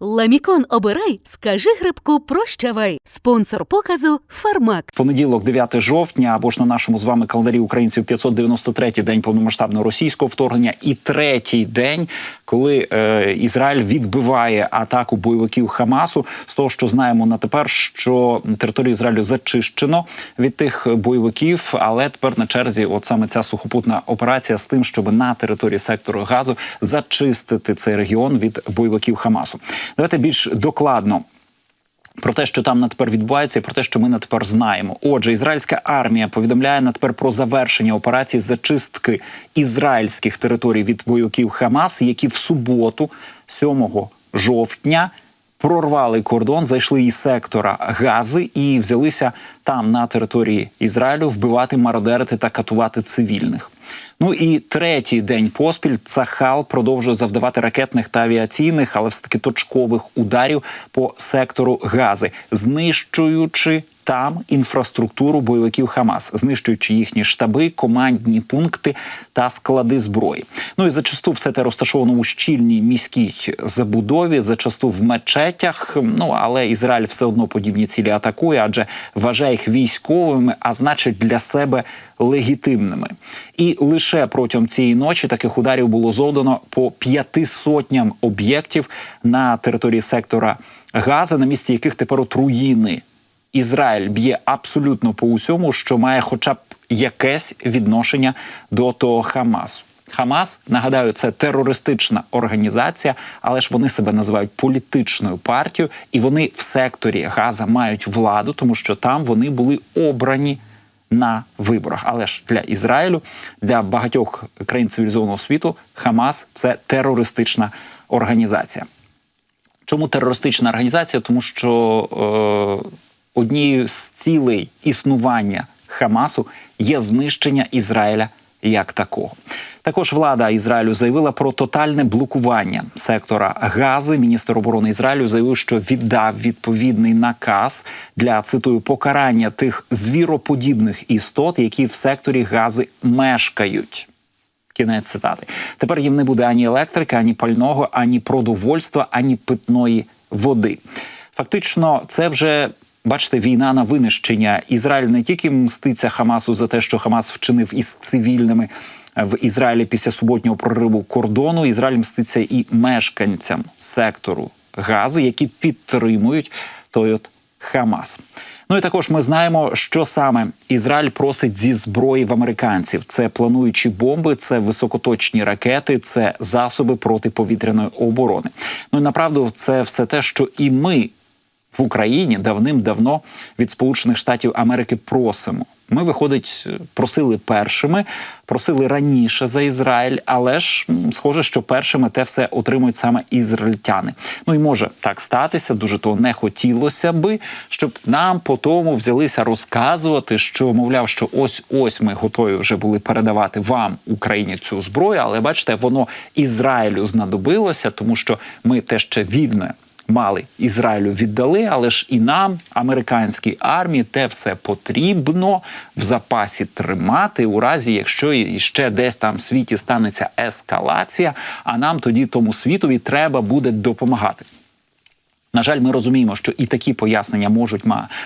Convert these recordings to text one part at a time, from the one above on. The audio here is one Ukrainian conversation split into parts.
Ламікон обирай, скажи грибку прощавай. Спонсор показу Фармак. Понеділок, 9 жовтня, або ж на нашому з вами календарі українців 593-й день повномасштабного російського вторгнення, і третій день, коли е, Ізраїль відбиває атаку бойовиків Хамасу. З того, що знаємо на тепер, що територію Ізраїлю зачищено від тих бойовиків, але тепер на черзі, от саме ця сухопутна операція з тим, щоб на території сектору Газу зачистити цей регіон від бойовиків Хамасу. Давайте більш докладно про те, що там на тепер відбувається, і про те, що ми на тепер знаємо. Отже, ізраїльська армія повідомляє на тепер про завершення операції зачистки ізраїльських територій від бойовиків Хамас, які в суботу, 7 жовтня. Прорвали кордон, зайшли із сектора Гази і взялися там на території Ізраїлю вбивати, мародерити та катувати цивільних. Ну і третій день поспіль Цахал продовжує завдавати ракетних та авіаційних, але все таки точкових ударів по сектору Гази, знищуючи там інфраструктуру бойовиків Хамас, знищуючи їхні штаби, командні пункти та склади зброї. Ну і зачасту все те розташовано у щільній міській забудові, зачасту в мечетях. Ну але Ізраїль все одно подібні цілі атакує, адже вважає їх військовими, а значить для себе легітимними. І лише протягом цієї ночі таких ударів було завдано по п'яти сотням об'єктів на території сектора Газа, на місці яких тепер от руїни. Ізраїль б'є абсолютно по усьому, що має хоча б якесь відношення до того Хамасу. Хамас, нагадаю, це терористична організація, але ж вони себе називають політичною партією, і вони в секторі Газа мають владу, тому що там вони були обрані на виборах. Але ж для Ізраїлю, для багатьох країн цивілізованого світу, Хамас це терористична організація. Чому терористична організація? Тому що е, однією з цілей існування Хамасу є знищення Ізраїля як такого. Також влада Ізраїлю заявила про тотальне блокування сектора Гази. Міністр оборони Ізраїлю заявив, що віддав відповідний наказ для цитую покарання тих звіроподібних істот, які в секторі Гази мешкають. Кінець цитати. Тепер їм не буде ані електрики, ані пального, ані продовольства, ані питної води. Фактично, це вже. Бачите, війна на винищення. Ізраїль не тільки мститься Хамасу за те, що Хамас вчинив із цивільними в Ізраїлі після суботнього прориву кордону. Ізраїль мститься і мешканцям сектору Гази, які підтримують той от Хамас. Ну і також ми знаємо, що саме Ізраїль просить зі зброї в американців: це плануючі бомби, це високоточні ракети, це засоби протиповітряної оборони. Ну і направду, це все те, що і ми в Україні давним-давно від Сполучених Штатів Америки просимо. Ми, виходить, просили першими, просили раніше за Ізраїль, але ж схоже, що першими те все отримують саме ізраїльтяни. Ну і може так статися, дуже того не хотілося би, щоб нам по тому взялися розказувати, що мовляв, що ось ось ми готові вже були передавати вам Україні цю зброю, але бачите, воно Ізраїлю знадобилося, тому що ми те ще вільне мали Ізраїлю віддали, але ж і нам, американській армії, те все потрібно в запасі тримати у разі, якщо і ще десь там в світі станеться ескалація, а нам тоді тому світові треба буде допомагати. На жаль, ми розуміємо, що і такі пояснення можуть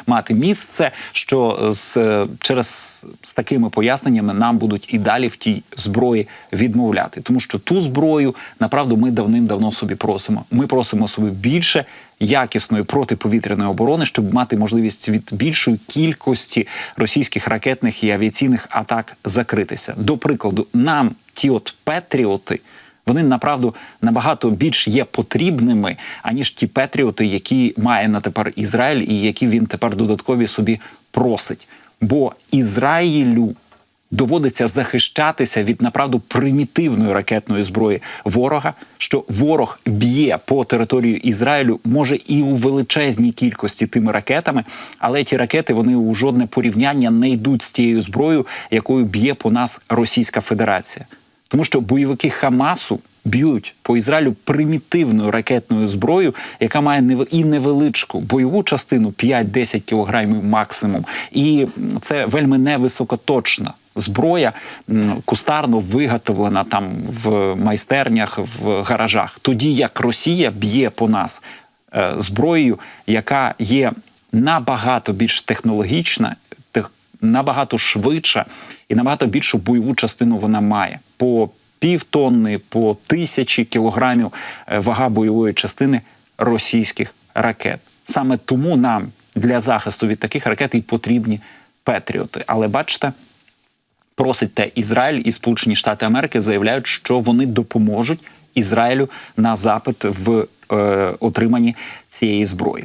мати місце, що з е, через з такими поясненнями нам будуть і далі в тій зброї відмовляти, тому що ту зброю направду ми давним-давно собі просимо. Ми просимо собі більше якісної протиповітряної оборони, щоб мати можливість від більшої кількості російських ракетних і авіаційних атак закритися. До прикладу, нам ті от петріоти. Вони направду набагато більш є потрібними, аніж ті петріоти, які має на тепер Ізраїль, і які він тепер додаткові собі просить. Бо Ізраїлю доводиться захищатися від направду примітивної ракетної зброї ворога, що ворог б'є по території Ізраїлю, може і у величезній кількості тими ракетами, але ті ракети вони у жодне порівняння не йдуть з тією зброєю, якою б'є по нас Російська Федерація. Тому що бойовики Хамасу б'ють по Ізраїлю примітивною ракетною зброєю, яка має і невеличку бойову частину 5-10 кілограмів максимум. І це вельми невисокоточна зброя, кустарно виготовлена там в майстернях, в гаражах. Тоді як Росія б'є по нас е, зброєю, яка є набагато більш технологічна, тех- набагато швидша і набагато більшу бойову частину вона має. По півтонни, по тисячі кілограмів е, вага бойової частини російських ракет. Саме тому нам для захисту від таких ракет і потрібні патріоти. Але бачите, просить те Ізраїль і Сполучені Штати Америки заявляють, що вони допоможуть Ізраїлю на запит в е, отриманні цієї зброї.